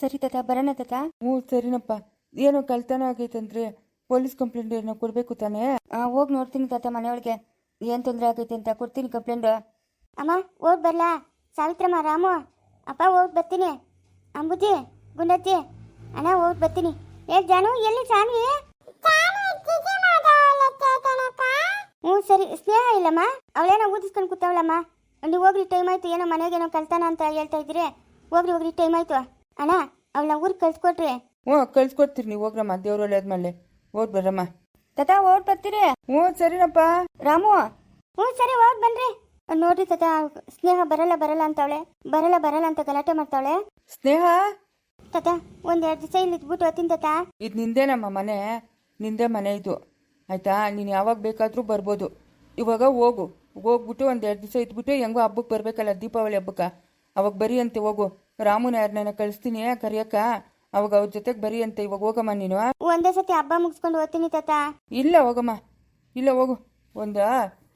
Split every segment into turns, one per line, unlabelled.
ಸರಿ ತಾತ ಬರೋಣ ತಾತ.
ಹ್ಞೂ ಸರಿನಪ್ಪ. ಏನೋ ಕಳ್ತನ ಆಗೈತಂದ್ರೆ ಪೊಲೀಸ್ ಕಂಪ್ಲೇಂಟ್ ಏನೋ ಕೊಡಬೇಕು ತಾನೇ?
ಹೋಗಿ ನೋಡ್ತೀನಿ ತಾತ ಮನೆಯೊಳಗೆ. ಏನು ತೊಂದರೆ ಆಗೈತೆ ಅಂತ ಕೊಡ್ತೀನಿ ಕಂಪ್ಲೇಂಟ್.
ಅಮ್ಮ ಹೋಗಿ ಬರಲಾ. ಸಾವಿತ್ರಮ್ಮ ರಾಮು. ಅಪ್ಪ ಹೋಗಿ ಬರ್ತೀನಿ. ಅಂಬುಜಿ ಗುಂಡತ್ತಿ ಅಣ್ಣ ಹೋಗಿ ಬರ್ತೀನಿ. ಏ ಜಾನು ಎಲ್ಲಿ ಸ್ವಾಮಿ ಹ್ಞೂ ಸರಿ. ಸ್ನೇಹ ಇಲ್ಲಮ್ಮ. ಅವಳೇನೋ ಊದಿಸ್ಕೊಂಡು ಕೂತವಳಮ್ಮ. ಅಲ್ಲಿ ಹೋಗ್ರಿ ಟೈಮ್ ಆಯ್ತು. ಏನೋ ಮನೆಗೇನೋ ಕಲ್ತಾನ ಅಂತ ಹೇಳ್ತಾ ಇದ್ರೆ ಹೋಗ್ರಿ ಹೋಗ್ರಿ ಟೈಮ್ ಆಯ್ತು. ಅಣ್ಣ ಅವಳ ಊರಿಗೆ ಕಳ್ಸ್ಕೊಟ್ರಿ.
ಹ್ಞೂ ಕಳ್ಸ್ಕೊಡ್ತೀರಿ ನೀವು ಹೋಗ್ರಮ್ಮ. ದೇವ್ರು ಒಳ್ಳೇದ್ಮೇಲೆ. ಓದ್ ಬರ್ರಮ್ಮ.
ತಾತ ಓಡ್ ಬರ್ತೀರಿ?
ಹ್ಞೂ ಸರಿನಪ್ಪ.
ರಾಮು?
ಹ್ಞೂ ಸರಿ ಹೋಗ್ ಬನ್ರಿ. ನೋಡ್ರಿ ತಾತ ಸ್ನೇಹ ಬರಲ್ಲ ಬರಲ್ಲ ಅಂತವಳೆ. ಬರಲ್ಲ ಬರಲ್ಲ ಅಂತ ಗಲಾಟೆ ಮಾಡ್ತಾವಳೆ.
ಸ್ನೇಹ?
ತಾತ ಒಂದೆರಡು ದಿವಸ ಇಲ್ಲಿ ಇದ್ಬಿಟ್ಟು ಹೋಗ್ತೀನಿ ತಾತ.
ಇದು ನಿಂದೇನಮ್ಮ ಮನೆ? ನಿಂದೇ ಮನೆ ಇದು. ಆಯ್ತಾ? ನೀನು ಯಾವಾಗ ಬೇಕಾದರೂ ಬರ್ಬೋದು. ಇವಾಗ ಹೋಗು. ಹೋಗ್ಬಿಟ್ಟು ಒಂದು ಎರಡು ದಿವಸ ಇದ್ಬಿಟ್ಟು ಹೆಂಗೋ ಹಬ್ಬಕ್ಕೆ ಬರಬೇಕಲ್ಲ ದೀಪಾವಳಿ ಹಬ್ಬಕ್ಕೆ. ಅವಾಗ ಬರೀ ಅಂತೆ ಹೋಗು. ರಾಮುನ ಯಾರನ್ನ ಕಳಿಸ್ತೀನಿ ಕರಿಯಕ್ಕ ಅವಾಗ ಅವ್ರ ಜೊತೆಗೆ ಬರಿ ಅಂತ ಇವಾಗ ಹೋಗಮ್ಮ ನೀನು
ಒಂದೇ ಸತಿ ಹಬ್ಬ ಮುಗಿಸ್ಕೊಂಡು ಹೋಗ್ತೀನಿ ತಾತ.
ಇಲ್ಲ ಹೋಗಮ್ಮ ಇಲ್ಲ ಹೋಗು. ಒಂದು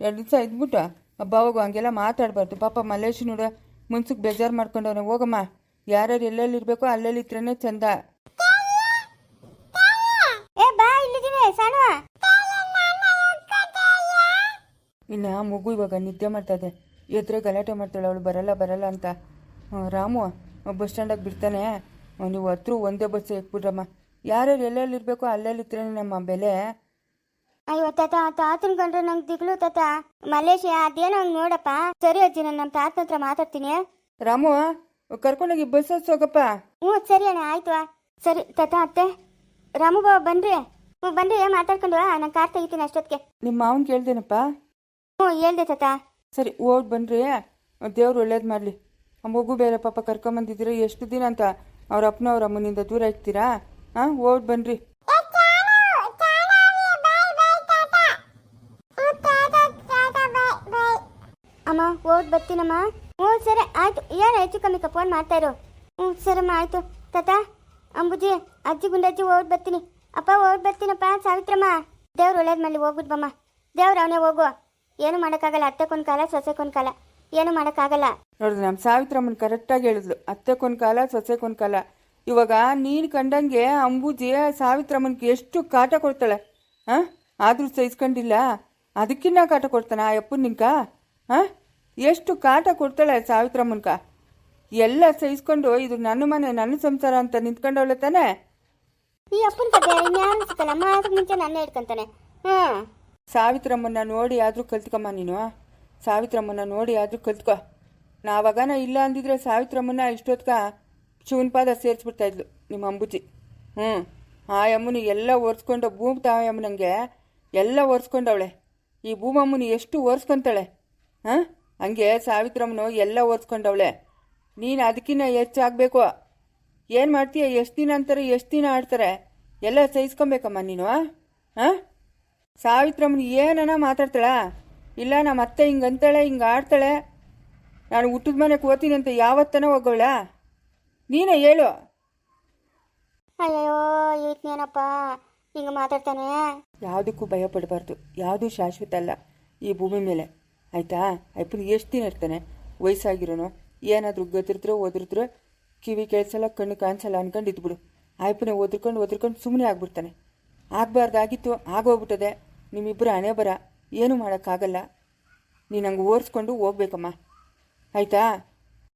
ಎರಡು ದಿವಸ ಇದ್ಬಿಟ್ಟು ಹಬ್ಬ ಹೋಗು ಹಂಗೆಲ್ಲ ಮಾತಾಡಬಾರ್ದು. ಪಾಪ ಮಲ್ಲೇಶ್ ನೋಡು ಮುನ್ಸಕ್ಕೆ ಬೇಜಾರು ಮಾಡ್ಕೊಂಡವನೆ. ಹೋಗಮ್ಮ ಯಾರ್ಯಾರು ಎಲ್ಲೆಲ್ಲಿ ಇರ್ಬೇಕು ಅಲ್ಲೆಲ್ಲಿ ಇದ್ರೇ ಚಂದ. ಇನ್ನು ಮಗು ಇವಾಗ ನಿದ್ದೆ ಇದೆ. ಎದ್ರೆ ಗಲಾಟೆ ಮಾಡ್ತಾಳೆ ಅವಳು ಬರಲ್ಲ ಬರಲ್ಲ ಅಂತ. ರಾಮು ಬಸ್ ಸ್ಟ್ಯಾಂಡಾಗಿ ಬಿಡ್ತಾನೆ. ನೀವು ಹತ್ರ ಒಂದೇ ಬಸ್ ಎಕ್ಬಿಡ್ರಮ್ಮ ಯಾರ್ಯಾರು ಎಲ್ಲೆಲ್ಲಿ ಇರಬೇಕು ಅಲ್ಲೆಲ್ಲಿ ಇದ್ರೆ ನಮ್ಮ ಬೆಲೆ.
ಅಯ್ಯೋ ತಾತ ತಾತನ್ ಕಂಡ್ರೆ ನಂಗೆ ದಿಗ್ಲು ತಾತ. ಮಲೇಶಿಯಾ ಅದೇನೋ ಹಂಗ್ ನೋಡಪ್ಪ. ಸರಿ ಅಜ್ಜಿ ನಾನು ನಮ್ಮ ತಾತನ ಹತ್ರ ಮಾತಾಡ್ತೀನಿ.
ರಾಮು ಕರ್ಕೊಂಡೋಗಿ ಬಸ್ ಹೋಗಪ್ಪ.
ಹ್ಞೂ ಸರಿ ಅಣ್ಣ ಆಯ್ತು. ಸರಿ ತಾತ ಅತ್ತೆ. ರಾಮು ಬಾಬಾ ಬನ್ರಿ. ಹ್ಞೂ ಬನ್ರಿ ಮಾತಾಡ್ಕೊಂಡು ನಾನು ಕಾರ್ ತೆಗಿತೀನಿ ಅಷ್ಟೊತ್ತಿಗೆ.
ನಿಮ್ಮ ಮಾವನ್ ಕೇಳ್ದೇನಪ್ಪ?
ಹ್ಞೂ ಹೇಳ್ದೆ ತಾತ.
ಸರಿ ಓಡ್ ಬನ್ರಿ. ದೇವ್ರು ಒಳ್ಳೇದು ಮಾಡಲಿ. ಮಗು ಬೇರೆ ಪಾಪ ಕರ್ಕೊಂಬಂದಿದ್ದೀರಾ ಎಷ್ಟು ದಿನ ಅಂತ ಅವ್ರ ಅಪ್ಪನ ಅವ್ರ ಅಮ್ಮನಿಂದ ದೂರ ಇರ್ತೀರಾ? ಹಾ ಓಡ್ ಬನ್ರಿ.
ಅಮ್ಮ ಓಡ್ ಬರ್ತೀನಮ್ಮ. ಹ್ಞೂ ಸರಿ, ಆಯ್ತು. ಏನು ಹೆಚ್ಚು ಕಮ್ಮಿ ಫೋನ್ ಮಾಡ್ತಾ ಇರೋ? ಹ್ಞೂ, ಸರಮ್ಮ, ಆಯ್ತು. ತಾತ ಅಂಬುಜಿ, ಅಜ್ಜಿ, ಗುಂಡಜ್ಜಿ ಓಡ್ ಬರ್ತೀನಿ. ಅಪ್ಪ ಓಡ್ ಬರ್ತೀನಪ್ಪ, ಸಾವಿತ್ರಮ್ಮ. ದೇವ್ರು ಒಳ್ಳೇದ್ ಮಾಡಿ ಹೋಗ್ಬಿಟ್ ಬಮ್ಮ. ದೇವ್ರು ಅವನೇ ಹೋಗು. ಏನು ಮಾಡೋಕ್ಕಾಗಲ್ಲ ಅತ್ತೆಕೊಂದು ಕಾಲ ಸೊಸೆಕೊಂದು ಕಾಲ. ಏನು ಮಾಡೋಕ್ಕಾಗಲ್ಲ.
ನೋಡಿದ್ರೆ ನಮ್ಮ ಸಾವಿತ್ರಮ್ಮನ ಕರೆಕ್ಟಾಗಿ ಹೇಳಿದ್ಲು. ಅತ್ತೆಕೊಂದು ಕಾಲ ಸೊಸೆಗೊಂದು ಕಾಲ. ಇವಾಗ ನೀನು ಕಂಡಂಗೆ ಅಂಬೂಜಿ ಸಾವಿತ್ರಮ್ಮನಿಗೆ ಎಷ್ಟು ಕಾಟ ಕೊಡ್ತಾಳೆ? ಹಾಂ? ಆದರೂ ಸಹಿಸ್ಕೊಂಡಿಲ್ಲ. ಅದಕ್ಕಿನ್ನ ಕಾಟ ಕೊಡ್ತಾನೆ ಆ ಅಪ್ಪನ ನಿಂಕ ಹಾಂ? ಎಷ್ಟು ಕಾಟ ಕೊಡ್ತಾಳೆ ಸಾವಿತ್ರಮ್ಮನ್ಕ? ಎಲ್ಲ ಸಹಿಸ್ಕೊಂಡು ಇದು ನನ್ನ ಮನೆ ನನ್ನ ಸಂಸಾರ ಅಂತ ನಿಂತ್ಕೊಂಡವಳೆ ತಾನೆ?
ಈ ಅಪ್ಪನ ಕತೆ ಇನ್ಯಾರು ಸಿಕ್ಕಲ್ಲ ಅದಕ್ಕೆ ಮುಂಚೆ ನನ್ನ ಹ್ಞೂ
ಸಾವಿತ್ರಮ್ಮನ್ನ ನೋಡಿ ಆದರೂ ಕಲ್ತ್ಕಮ್ಮ ನೀನು. ಸಾವಿತ್ರಮ್ಮನ್ನ ನೋಡಿ ಆದರೂ ಕಲ್ತ್ಕೊ. ನಾವಾಗನ ಇಲ್ಲ ಅಂದಿದ್ರೆ ಸಾವಿತ್ರಮ್ಮನ ಇಷ್ಟೊತ್ಕ ಶಿವನ ಪಾದ ಸೇರಿಸ್ಬಿಡ್ತಾ ಇದ್ಲು ನಿಮ್ಮ ಅಂಬುಜಿ. ಹ್ಞೂ ಆ ಅಮ್ಮನ ಎಲ್ಲ ಒರೆಸ್ಕೊಂಡು ಭೂಮಿ ತಾಯಮ್ಮನಂಗೆ ಎಲ್ಲ ಒರೆಸ್ಕೊಂಡವಳೆ. ಈ ಭೂಮಮ್ಮನ ಎಷ್ಟು ಒರೆಸ್ಕೊಂತಾಳೆ? ಹಾಂ? ಹಂಗೆ ಸಾವಿತ್ರಮ್ಮನು ಎಲ್ಲ ಒರೆಸ್ಕೊಂಡವಳೆ. ನೀನು ಅದಕ್ಕಿಂತ ಹೆಚ್ಚಾಗಬೇಕು. ಏನು ಮಾಡ್ತೀಯ? ಎಷ್ಟು ದಿನ ಅಂತಾರೆ, ಎಷ್ಟು ದಿನ ಆಡ್ತಾರೆ? ಎಲ್ಲ ಸಹಿಸ್ಕೊಬೇಕಮ್ಮ ನೀನು ಹಾಂ? ಸಾವಿತ್ರಮ್ಮನ ಏನನ ಮಾತಾಡ್ತಾಳ? ಇಲ್ಲ ನಮ್ಮ ಅತ್ತೆ ಹಿಂಗೆ ಅಂತಾಳೆ ಹಿಂಗೆ ಆಡ್ತಾಳೆ ನಾನು ಹುಟ್ಟಿದ ಮನೆಗೆ ಓದ್ತೀನಿ ಅಂತ ಯಾವತ್ತನ ಹೋಗೋಳ? ನೀನೇ ಹೇಳು.
ಅಯ್ಯೋ ಏನಪ್ಪ ಹಿಂಗೆ ಮಾತಾಡ್ತಾನೆ?
ಯಾವುದಕ್ಕೂ ಭಯ ಪಡಬಾರ್ದು ಯಾವುದೂ ಶಾಶ್ವತ ಅಲ್ಲ. ಈ ಭೂಮಿ ಮೇಲೆ ಆಯಿತಾ? ಅಯ್ಯಪ್ಪನ ಎಷ್ಟು ದಿನ ಇರ್ತಾನೆ? ವಯಸ್ಸಾಗಿರೋನು ಏನಾದರೂ ಗೊತ್ತಿರ್ತರೋ ಓದಿರ್ತರೋ ಕಿವಿ ಕೇಳಿಸಲ್ಲ ಕಣ್ಣು ಕಾಣಿಸಲ್ಲ ಅನ್ಕೊಂಡು ಇದ್ಬಿಡು ಆಯ್ಪನೇ ಓದ್ಕೊಂಡು ಓದ್ಕೊಂಡು ಸುಮ್ಮನೆ ಆಗ್ಬಿಡ್ತಾನೆ. ಆಗಬಾರ್ದಾಗಿತ್ತು ಆಗೋಗ್ಬಿಟ್ಟದೆ. ನಿಮ್ಮಿಬ್ಬರು ಹಣೆ ಬರ ಏನೂ ಮಾಡೋಕ್ಕಾಗಲ್ಲ. ನೀನು ಹಂಗೆ ಓರಿಸ್ಕೊಂಡು ಹೋಗ್ಬೇಕಮ್ಮ. ಆಯಿತಾ?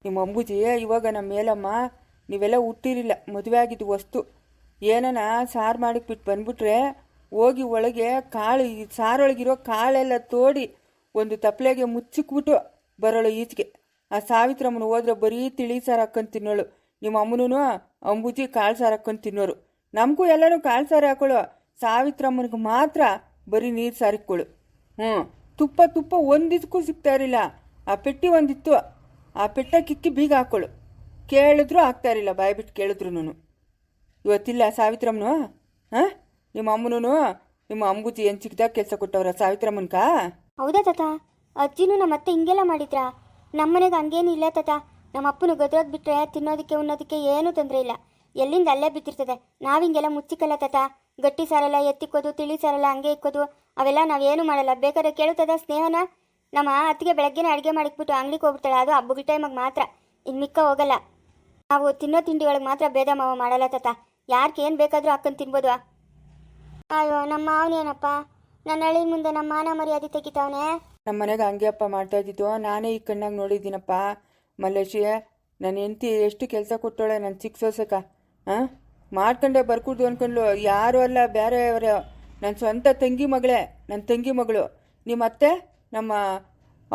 ನಿಮ್ಮ ಅಂಬುಜಿ ಇವಾಗ ನಮ್ಮ ಮೇಲಮ್ಮ, ನೀವೆಲ್ಲ ಹುಟ್ಟಿರಿಲ್ಲ ಮದುವೆ ಆಗಿದ್ದು ವಸ್ತು. ಏನನ ಸಾರು ಮಾಡಿಬಿಟ್ಟು ಬಂದ್ಬಿಟ್ರೆ, ಹೋಗಿ ಒಳಗೆ ಕಾಳು, ಈ ಸಾರೊಳಗಿರೋ ಕಾಳೆಲ್ಲ ತೋಡಿ ಒಂದು ತಪ್ಪಲೆಗೆ ಮುಚ್ಚಿಕ್ಬಿಟ್ಟು ಬರೋಳು ಈಚೆಗೆ. ಆ ಸಾವಿತ್ರಮ್ಮನ ಹೋದ್ರೆ ಬರೀ ತಿಳಿ ಸಾರು ಹಾಕೊಂಡು ತಿನ್ನೋಳು. ನಿಮ್ಮ ಅಮ್ಮನೂ ಅಂಬುಜಿ ಕಾಳು ಸಾರು ಹಾಕೊಂಡು ತಿನ್ನೋರು. ನಮಗೂ ಎಲ್ಲರೂ ಕಾಳು ಸಾರು ಹಾಕೊಳ್ಳೋ ಸಾವಿತ್ರಮ್ಮನಿಗೆ ಮಾತ್ರ ಬರೀ ನೀರು ಸಾರಿಕೊಳ್ಳು ಹ್ಞೂ ತುಪ್ಪ ತುಪ್ಪ ಒಂದಿದಕ್ಕೂ ಸಿಗ್ತಾ ಇರಲಿಲ್ಲ. ಆ ಪೆಟ್ಟಿ ಒಂದಿತ್ತು. ಆ ಪೆಟ್ಟ ಕಿಕ್ಕಿ ಬೀಗ ಹಾಕೊಳ್ಳು ಕೇಳಿದ್ರೂ ಆಗ್ತಾ ಇರಲಿಲ್ಲ ಬಾಯಿ ಬಿಟ್ಟು ಕೇಳಿದ್ರು ಇವತ್ತಿಲ್ಲ ಸಾವಿತ್ರಮ್ಮನು? ಹಾಂ? ನಿಮ್ಮ ಅಮ್ಮನೂ ನಿಮ್ಮ ಅಂಬುಜಿ ಏನು ಚಿಕ್ಕದಾಗ ಕೆಲಸ ಕೊಟ್ಟವ್ರ ಸಾವಿತ್ರಮ್ಮನ್ಕ?
ಹೌದಾ ತಾತ? ಅಜ್ಜಿನೂ ನಮ್ಮ ಅತ್ತೆ ಹಿಂಗೆಲ್ಲ ಮಾಡಿದ್ರಾ? ನಮ್ಮನೆಗೆ ಹಂಗೇನು ಇಲ್ಲ ತಾತ. ನಮ್ಮ ಅಪ್ಪನು ಗದ್ರೋದ್ ಬಿಟ್ರೆ ತಿನ್ನೋದಕ್ಕೆ ಉನ್ನೋದಕ್ಕೆ ಏನೂ ತೊಂದರೆ ಇಲ್ಲ. ಎಲ್ಲಿಂದ ಅಲ್ಲೇ ಬಿದ್ದಿರ್ತದೆ. ನಾವು ಹಿಂಗೆಲ್ಲ ಮುಚ್ಚಿಕಲ್ಲ ತಾತ. ಗಟ್ಟಿ ಸಾರಲ್ಲ, ಎತ್ತಿಕ್ಕೋದು, ತಿಳಿ ಸಾರಲ್ಲ, ಹಂಗೆ ಇಕ್ಕೋದು. ಅವೆಲ್ಲ ನಾವೇನು ಮಾಡಲ್ಲ. ಬೇಕಾದ್ರೆ ಕೇಳುತ್ತದ ಸ್ನೇಹನ? ನಮ್ಮ ಅತ್ತಿಗೆ ಬೆಳಗ್ಗೆನೇ ಅಡುಗೆ ಮಾಡಿಕ್ಬಿಟ್ಟು ಅಂಗಡಿಗೆ ಹೋಗ್ಬಿಡ್ತಾಳೆ. ಅದು ಹಬ್ಬಗಳ ಟೈಮಾಗ ಮಾತ್ರ. ಇನ್ನು ಮಿಕ್ಕ ಹೋಗಲ್ಲ. ನಾವು ತಿನ್ನೋ ತಿಂಡಿ ಒಳಗೆ ಮಾತ್ರ ಭೇದ ಮಾವ ಮಾಡಲ್ಲ ತಾತ. ಯಾರಿಗೆ ಏನು ಬೇಕಾದರೂ ಹಾಕೊಂಡು ತಿನ್ಬೋದು. ಅಯ್ಯೋ, ನಮ್ಮ ಮಾವನೇನಪ್ಪ ನನ್ನ ಹಳ್ಳಿ ಮುಂದೆ ನಮ್ಮ ಮಾನ ಮರ್ಯಾದೆ ತೆಗಿತಾವನೆ.
ನಮ್ಮ ಮನೆಗೆ ಹಂಗೆ ಅಪ್ಪ ಮಾಡ್ತಾ ಇದ್ದಿದ್ದು. ನಾನೇ ಈ ಕಣ್ಣಾಗ ನೋಡಿದ್ದೀನಪ್ಪ. ಮಲ್ಲೇಶಿ ನನ್ನ ಹೆಂಡತಿ ಎಷ್ಟು ಕೆಲಸ ಕೊಟ್ಟೋಳೆ ನನ್ನ ಚಿಕ್ಕ ಸೋಸಕ. ಹಾಂ ಮಾಡ್ಕೊಂಡೆ ಬರ್ಕೊಡ್ದು ಅನ್ಕೊಂಡ್ಲು. ಯಾರು ಅಲ್ಲ ಬೇರೆಯವರು ನನ್ನ ಸ್ವಂತ ತಂಗಿ ಮಗಳೇ. ನನ್ನ ತಂಗಿ ಮಗಳು. ನಿಮ್ಮ ಅತ್ತೆ ನಮ್ಮ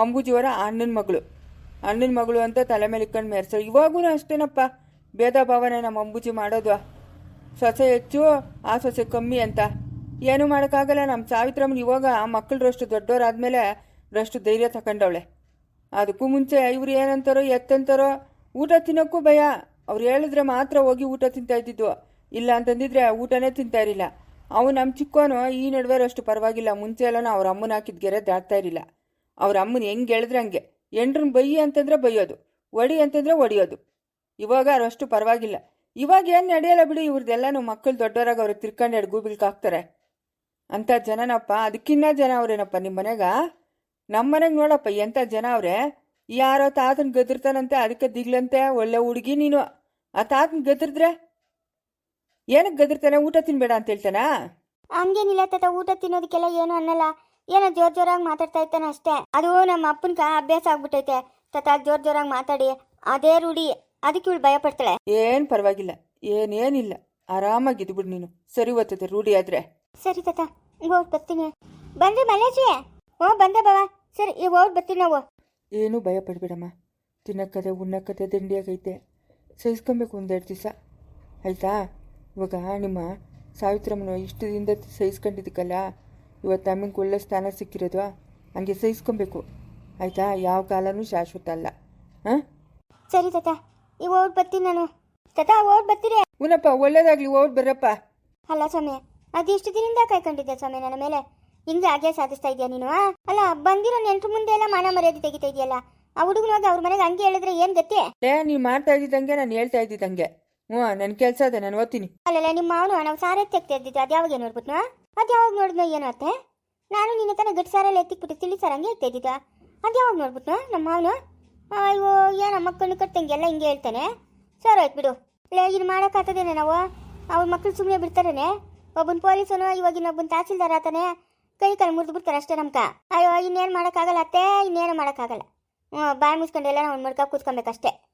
ಅಂಬುಜಿಯವರ ಅಣ್ಣನ ಮಗಳು. ಅಣ್ಣನ ಮಗಳು ಅಂತ ತಲೆ ಮೇಲೆ ಇಕ್ಕೊಂಡು ಮೆರ್ಸೋ ಇವಾಗೂ ಅಷ್ಟೇನಪ್ಪ. ಭೇದ ಭಾವನೆ ನಮ್ಮ ಅಂಬುಜಿ ಮಾಡೋದು. ಸೊಸೆ ಹೆಚ್ಚು, ಆ ಸೊಸೆ ಕಮ್ಮಿ ಅಂತ. ಏನು ಮಾಡೋಕ್ಕಾಗಲ್ಲ. ನಮ್ಮ ಸಾವಿತ್ರಮ್ಮ ಇವಾಗ ಆ ಮಕ್ಕಳರಷ್ಟು ದೊಡ್ಡವರಾದ್ಮೇಲೆ ರಷ್ಟು ಧೈರ್ಯ ತಗೊಂಡವಳೆ ಅದಕ್ಕೂ ಮುಂಚೆ ಇವ್ರು ಏನಂತಾರೋ, ಎತ್ತಂತಾರೋ, ಊಟ ತಿನ್ನೋಕ್ಕೂ ಭಯ. ಅವ್ರು ಹೇಳಿದ್ರೆ ಮಾತ್ರ ಹೋಗಿ ಊಟ ತಿಂತಾ ಇದ್ದಿದ್ದು. ಇಲ್ಲ ಅಂತಂದಿದ್ರೆ ಊಟನೇ ತಿಂತಾ ಇರಲಿಲ್ಲ. ಅವು ನಮ್ಮ ಚಿಕ್ಕೋನು ಈ ನಡುವೆ ಅಷ್ಟು ಪರವಾಗಿಲ್ಲ. ಮುಂಚೆ ಎಲ್ಲ ಅವ್ರ ಅಮ್ಮನ ಹಾಕಿದ ಗೆರೆ ದಾಟ್ತಾ ಇರಲಿಲ್ಲ. ಅವ್ರ ಅಮ್ಮನ ಹೆಂಗೆ ಹೇಳಿದ್ರೆ ಹಂಗೆ? ಎಂಡ್ರನ್ನ ಬೈಯಿ ಅಂತಂದ್ರೆ ಬೈಯೋದು. ಒಡಿ ಅಂತಂದ್ರೆ ಒಡಿಯೋದು. ಇವಾಗ ಅಷ್ಟು ಪರವಾಗಿಲ್ಲ. ಇವಾಗ ಏನು ನಡೆಯಲ್ಲ ಬಿಡಿ ಇವ್ರದ್ದೆಲ್ಲನೂ ಮಕ್ಕಳು ದೊಡ್ಡವರಾಗ ಅವ್ರಿಗೆ ತಿರ್ಕೊಂಡು ಎರಡು ಗೂಬಿಲ್ಕ್ ಹಾಕ್ತಾರೆ. ಅಂಥ ಜನನಪ್ಪ, ಅದಕ್ಕಿನ್ನ ಜನ ಅವ್ರೇನಪ್ಪ ನಿಮ್ಮ ಮನೆಗ? ನಮ್ಮ ಮನೆಗೆ ನೋಡಪ್ಪ ಎಂಥ ಜನ ಅವರೇ? ಯಾರೋ ತಾತನ ಗದಿರ್ತಾನಂತೆ ಅದಕ್ಕೆ ದಿಗ್ಲಂತೆ, ಒಳ್ಳೆ ಹುಡುಗಿ ನೀನು. ಆ ತಾತನ ಗದಿರಿದ್ರೆ? ಏನಕ್ಕೆ ಗದಿರ್ತಾನೆ? ಊಟ ತಿನ್ಬೇಡ ಅಂತ ಹೇಳ್ತಾನಾ?
ಹಂಗೇನಿಲ್ಲ ತಾತ ಊಟ ತಿನ್ನೋದಕ್ಕೆಲ್ಲ ಏನು ಅನ್ನಲ್ಲ. ಏನೋ ಜೋರ್ ಜೋರಾಗಿ ಮಾತಾಡ್ತಾ ಇರ್ತಾನೆ ಅಷ್ಟೇ. ಅದು ನಮ್ಮ ಅಪ್ಪನ್ಕ ಅಭ್ಯಾಸ ಆಗ್ಬಿಟ್ಟೈತೆ. ತಾತ ಜೋರ್ ಜೋರಾಗಿ ಮಾತಾಡಿ. ಅದೇ ರೂಢಿ. ಅದಕ್ಕೆ ಇವಳು ಭಯ ಪಡ್ತಾಳೆ
ಏನ್ ಪರವಾಗಿಲ್ಲ. ಏನೇನಿಲ್ಲ. ಆರಾಮಾಗಿ ಇದ್ಬಿಡು ನೀನು. ಸರಿ ಓದ್ತದೆ ರೂಢಿ ಆದ್ರೆ.
ಸರಿ ತಾತ ಹೋಗಿ ಬರ್ತೀನಿ. ಬಂದ್ರೆ ಮಲೇಜಿ ಓ ಬಂದೆ ಬಾವ. ಸರಿ ಈಗ ಹೋಗಿ ಬರ್ತೀನಿ ನಾವು.
ಏನೂ ಭಯ ಪಡ್ಬೇಡಮ್ಮ ತಿನ್ನಕ್ಕದೆ ಉಣ್ಣಕ್ಕದೆ ದಂಡಿಯಾಗೈತೆ. ಸಹಿಸ್ಕೊಬೇಕು ಒಂದೆರಡು ದಿವಸ. ಆಯಿತಾ? ಇವಾಗ ನಿಮ್ಮ ಸಾವಿತ್ರಮ್ಮನ ಇಷ್ಟು ದಿನದ ಸಹಿಸ್ಕೊಂಡಿದ್ದಕ್ಕಲ್ಲ? ಇವತ್ತು ನಮಗೆ ಒಳ್ಳೆ ಸ್ಥಾನ ಸಿಕ್ಕಿರೋದು ಹಂಗೆ ಸಹಿಸ್ಕೊಬೇಕು. ಆಯಿತಾ? ಯಾವ ಕಾಲನೂ ಶಾಶ್ವತ ಅಲ್ಲ. ಹಾಂ?
ಸರಿ ತಾತ ಈಗ ಹೋಗಿ ಬರ್ತೀನಿ ನಾನು. ತಾತ ಹೋಗಿ ಬರ್ತೀರಿ?
ಉನಪ್ಪ ಒಳ್ಳೇದಾಗಲಿ ಓಡ್ ಬರಪ್ಪ
ಅಲ್ಲ ಸ್ವಾಮಿ ಅದೆಷ್ಟು ದಿನದಿಂದ ಕಾಯ್ಕೊಂಡಿದ್ದೆ ಸ್ವಾಮಿ ನನ್ನ ಮೇಲೆ? ಹಿಂಗೆ ಹಾಗೆ ಸಾಧಿಸ್ತಾ ಇದೆಯಾ ನೀನು ಅಲ್ಲ ಬಂದಿರೋ ನೆಂಟ್ರ ಮುಂದೆ ಎಲ್ಲ ಮಾನ ಮರ್ಯಾದೆ ತೆಗಿತಾ ಇದೆಯಲ್ಲ? ಆ ಹುಡುಗನ ಹೋಗಿ ಅವ್ರ ಮನೆಗೆ ಹಂಗೆ ಹೇಳಿದ್ರೆ ಏನು ಗತಿ?
ಏ ನೀನು ಮಾಡ್ತಾ ಇದ್ದಿದ್ದಂಗೆ ನಾನು ಹೇಳ್ತಾ ಇದ್ದಿದ್ದಂಗೆ. ಹ್ಞೂ ಕೆಲ್ಸ ಅದೇ ನಾನು ಓದ್ತೀನಿ.
ಅಲ್ಲಲ್ಲ ನಿಮ್ಮ ಅವನು ನಾವು ಸಾರ ತೆಗ್ತಾ ಇದ್ದಿದ್ದು ಅದು ಯಾವಾಗ ನೋಡ್ಬಿಟ್ನ? ಅದು ಯಾವಾಗ ನೋಡಿದ್ನೋ ಏನು ಅತ್ತೆ? ನಾನು ನಿನ್ನ ತನ ಗಟ್ಟಿ ಸಾರಲ್ಲಿ ಎತ್ತಿಕ್ಬಿಟ್ಟು ತಿಳಿ ಸಾರ ಹಂಗೆ ಇರ್ತಾ ಇದ್ದಿದ್ದ. ಅದು ಯಾವಾಗ ನೋಡ್ಬಿಟ್ನ ನಮ್ಮ ಅವನು ಅಯ್ಯೋ, ಏನು ನಮ್ಮ ಕಣ್ಣು ಕಟ್ಟಂಗೆ ಎಲ್ಲ ಹಿಂಗೆ ಹೇಳ್ತಾನೆ. ಸರ್ ಆಯ್ತು ಬಿಡು. ಲೇ ಇದು ಮಾಡೋಕ್ಕಾಗ್ತದೇನೆ ನಾವು? ಅವ್ರ ಮಕ್ಕಳು ಸುಮ್ಮನೆ ಬಿಡ್ತಾರೇನೆ? ಒಬ್ಬನ ಪೊಲೀಸನು, ಇವಾಗ ಇನ್ನೊಬ್ಬನ ತಹಸೀಲ್ದಾರ್ ಆತಾನೆ. ಕೈ ಕಾಲು ಮುರಿದು ಬಿಡ್ತಾರೆ ಅಷ್ಟೇ ನಮ್ಕ. ಅಯ್ಯೋ, ಇನ್ನೇನು ಮಾಡೋಕ್ಕಾಗಲ್ಲ ಅತ್ತೆ, ಇನ್ನೇನು ಮಾಡೋಕ್ಕಾಗಲ್ಲ. ಹ್ಞೂ, ಬಾಯಿ ಮುಚ್ಕೊಂಡೆಲ್ಲ ನಾವು ಮಡ್ಕ ಕೂತ್ಕೊಬೇಕಷ್ಟೇ.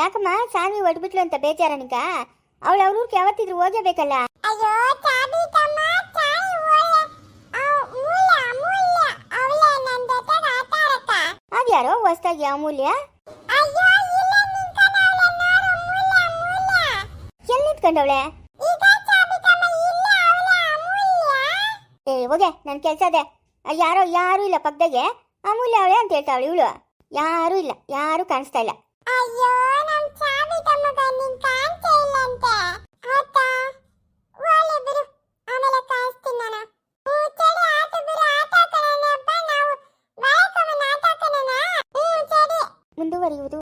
ಯಾಕಮ್ಮ? ಸಾನ್ವಿ ಹೊಡ್ಬಿಟ್ಲು ಅಂತ ಬೇಜಾರ ನಿಂಗ ಅವಳು ಅವ್ರ ಊರ್ಗೆ ಯಾವತ್ತಿದ್ರು ಓದಬೇಕಲ್ಲ
ಅಯ್ಯೋ ಚಾಬಿ ತಮ್ಮ ಚಾಯ್ ಓಲೆ ಅವಳೆ ನನ್ನ ಜೊತೆ
ಅದ್ಯಾರೋ ಹೊಸ್ತಾಗಿ ಅಮೂಲ್ಯ?
ಅಯ್ಯೋ ಇಲ್ಲ ನಿಂತ್ಕೊಂಡವಳೆ ನೋಡು
ಎಲ್ಲಿ ನಿಂತ್ಕೊಂಡವಳೆ?
ಈಗ ಚಾಬಿ ತಮ್ಮ ಇಲ್ಲ ಅವಳ ಅಮೂಲ್ಯ.
ಏ ಹೋಗೆ ನನ್ನ ಕೆಲಸ ಅದೇ. ಯಾರೋ ಯಾರು ಇಲ್ಲ ಪಕ್ಕದಾಗೆ ಅಮೂಲ್ಯ ಅವಳೆ ಅಂತ ಹೇಳ್ತಾವಳು ಇವಳು. ಯಾರು ಇಲ್ಲ ಯಾರು ಕಾಣಿಸ್ತಾ ಇಲ್ಲ.
ಅಯ್ಯೋ, ನಮ್ ಚಾವಿ ತಮ್ಮ ನಿನ್ ಕಾಣ್ತಾ ಇಲ್ಲ ಅಂತ ಆತಾ ಒಳ್ಳೆ ಬಿಡು. ಆಮೇಲೆ ಕಾಯಿಸ್ತೀನಿ ನಾನು. ಚಳಿ ಆತ ನಾವು
ಮುಂದುವರಿಯುವುದು